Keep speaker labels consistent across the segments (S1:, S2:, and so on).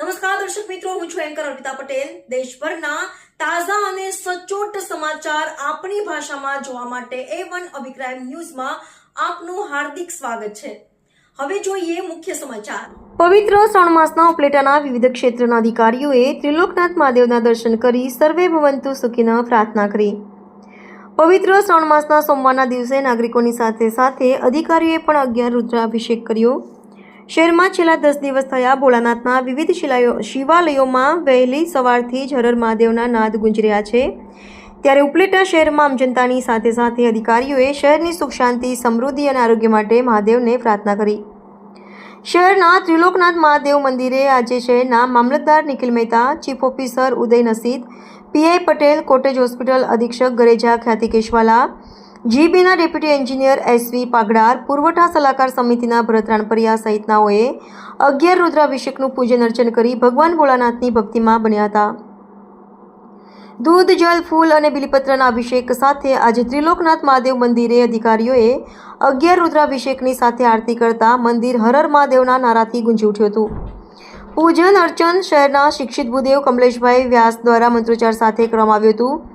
S1: નમસ્કાર, દર્શક મિત્રો, હું છું એન્કર અર્પિતા પટેલ. દેશભરના તાજા અને સચોટ સમાચાર આપણી ભાષામાં જોવા માટે એ વન અભિપ્રાય ન્યૂઝમાં આપનું હાર્દિક સ્વાગત છે. હવે જોઈએ મુખ્ય સમાચાર. પવિત્ર શ્રાવણ માસના ઉપલેટાના વિવિધ ક્ષેત્રના અધિકારીઓએ ત્રિલોકનાથ મહાદેવના દર્શન કરી સર્વે ભવંતુ સુખીના પ્રાર્થના કરી. પવિત્ર શ્રાવણ માસના સોમવારના દિવસે નાગરિકોની સાથે સાથે અધિકારીઓએ પણ અગિયાર રુદ્રાભિષેક કર્યો. શહેરમાં છેલ્લા દસ દિવસ થયા ભોળાનાથના વિવિધ શિલાયો, શિવાલયોમાં વહેલી સવારથી જ હરર મહાદેવના નાદ ગુંજી રહ્યા છે. ત્યારે ઉપલેટા શહેરમાં આમ જનતાની સાથે સાથે અધિકારીઓએ શહેરની સુખ, શાંતિ, સમૃદ્ધિ અને આરોગ્ય માટે મહાદેવને પ્રાર્થના કરી. શહેરના ત્રિલોકનાથ મહાદેવ મંદિરે આજે શહેરના મામલતદાર Nikhil Mehta, chief officer Uday Nasid PI Patel, cottage hospital અધિક્ષક ગરેજા ખ્યાતિ કેશવાલા જીબીના ડેપ્યુટી એન્જિનિયર એસવી પાગડાર પુરવઠા સલાહકાર સમિતિના ભરત રાણપરિયા સહિતનાઓએ અગિયાર રુદ્રાભિષેકનું પૂજન અર્ચન કરી ભગવાન ભોળાનાથની ભક્તિમાં બન્યા હતા. દૂધ, જલ, ફૂલ અને બિલીપત્રના અભિષેક સાથે આજે ત્રિલોકનાથ મહાદેવ મંદિરે અધિકારીઓએ અગિયાર રુદ્રાભિષેકની સાથે આરતી કરતા મંદિર હરર મહાદેવના નારાથી ગુંજી ઉઠ્યું હતું. પૂજન, અર્ચન શહેરના શિક્ષિત ભૂદેવ કમલેશભાઈ વ્યાસ દ્વારા મંત્રોચ્ચાર સાથે કરવામાં આવ્યું હતું.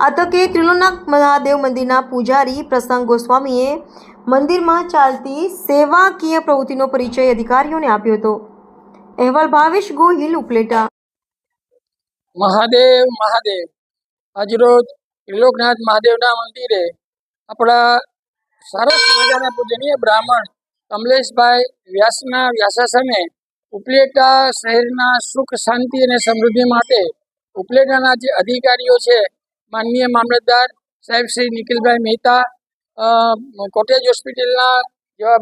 S1: આ તકે ત્રિલોકનાથ મહાદેવ મંદિરના પૂજારી પ્રસંગ ગોસ્વામીએ મંદિરમાં ચાલતી સેવાકીય પ્રવૃત્તિનો પરિચય અધિકારીઓને આપ્યો હતો. અહેવાલ ભાવેશ ગોહિલ, ઉપલેટા.
S2: મહાદેવ મહાદેવ. આજરોજ ત્રિલોકનાથ મહાદેવના મંદિરે આપણા સરસ મજાના પૂજનીય બ્રાહ્મણ કમલેશભાઈ વ્યાસના વ્યાસાસને ઉપલેટા શહેરના સુખ, શાંતિ અને સમૃદ્ધિ માટે ઉપલેટાના જે અધિકારીઓ છે માનનીય મામલતદાર સાહેબ શ્રી નિખિલભાઈ મહેતા કોટેજ હોસ્પિટલના જેવા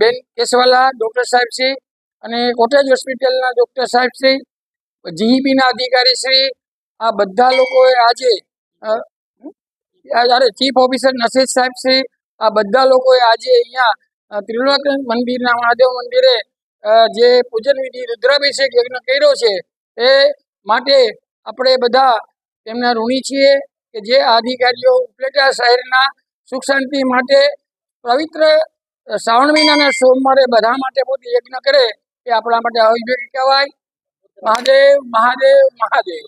S2: બેન કેશવાલા ડૉક્ટર સાહેબ શ્રી અને કોટેજ હોસ્પિટલના ડૉક્ટર સાહેબ શ્રી, જીઈબીના અધિકારી શ્રી, આ બધા લોકોએ આજે અરે ચીફ ઓફિસર નસીદ સાહેબ શ્રી, આ બધા લોકોએ આજે અહીંયા ત્રિલોક મંદિરના મહાદેવ મંદિરે જે પૂજન વિધિ રુદ્રાભિષેક યજ્ઞ કર્યો છે, એ માટે આપણે બધા તેમના ઋણી છીએ કે જે આ અધિકારીઓ ઉપલેટા શહેરના સુખ શાંતિ માટે પવિત્ર શ્રાવણ મહિનાના સોમવારે બધા માટે પોતે યજ્ઞ કરે એ આપણા માટે અવિવેક કહેવાય. મહાદેવ મહાદેવ મહાદેવ.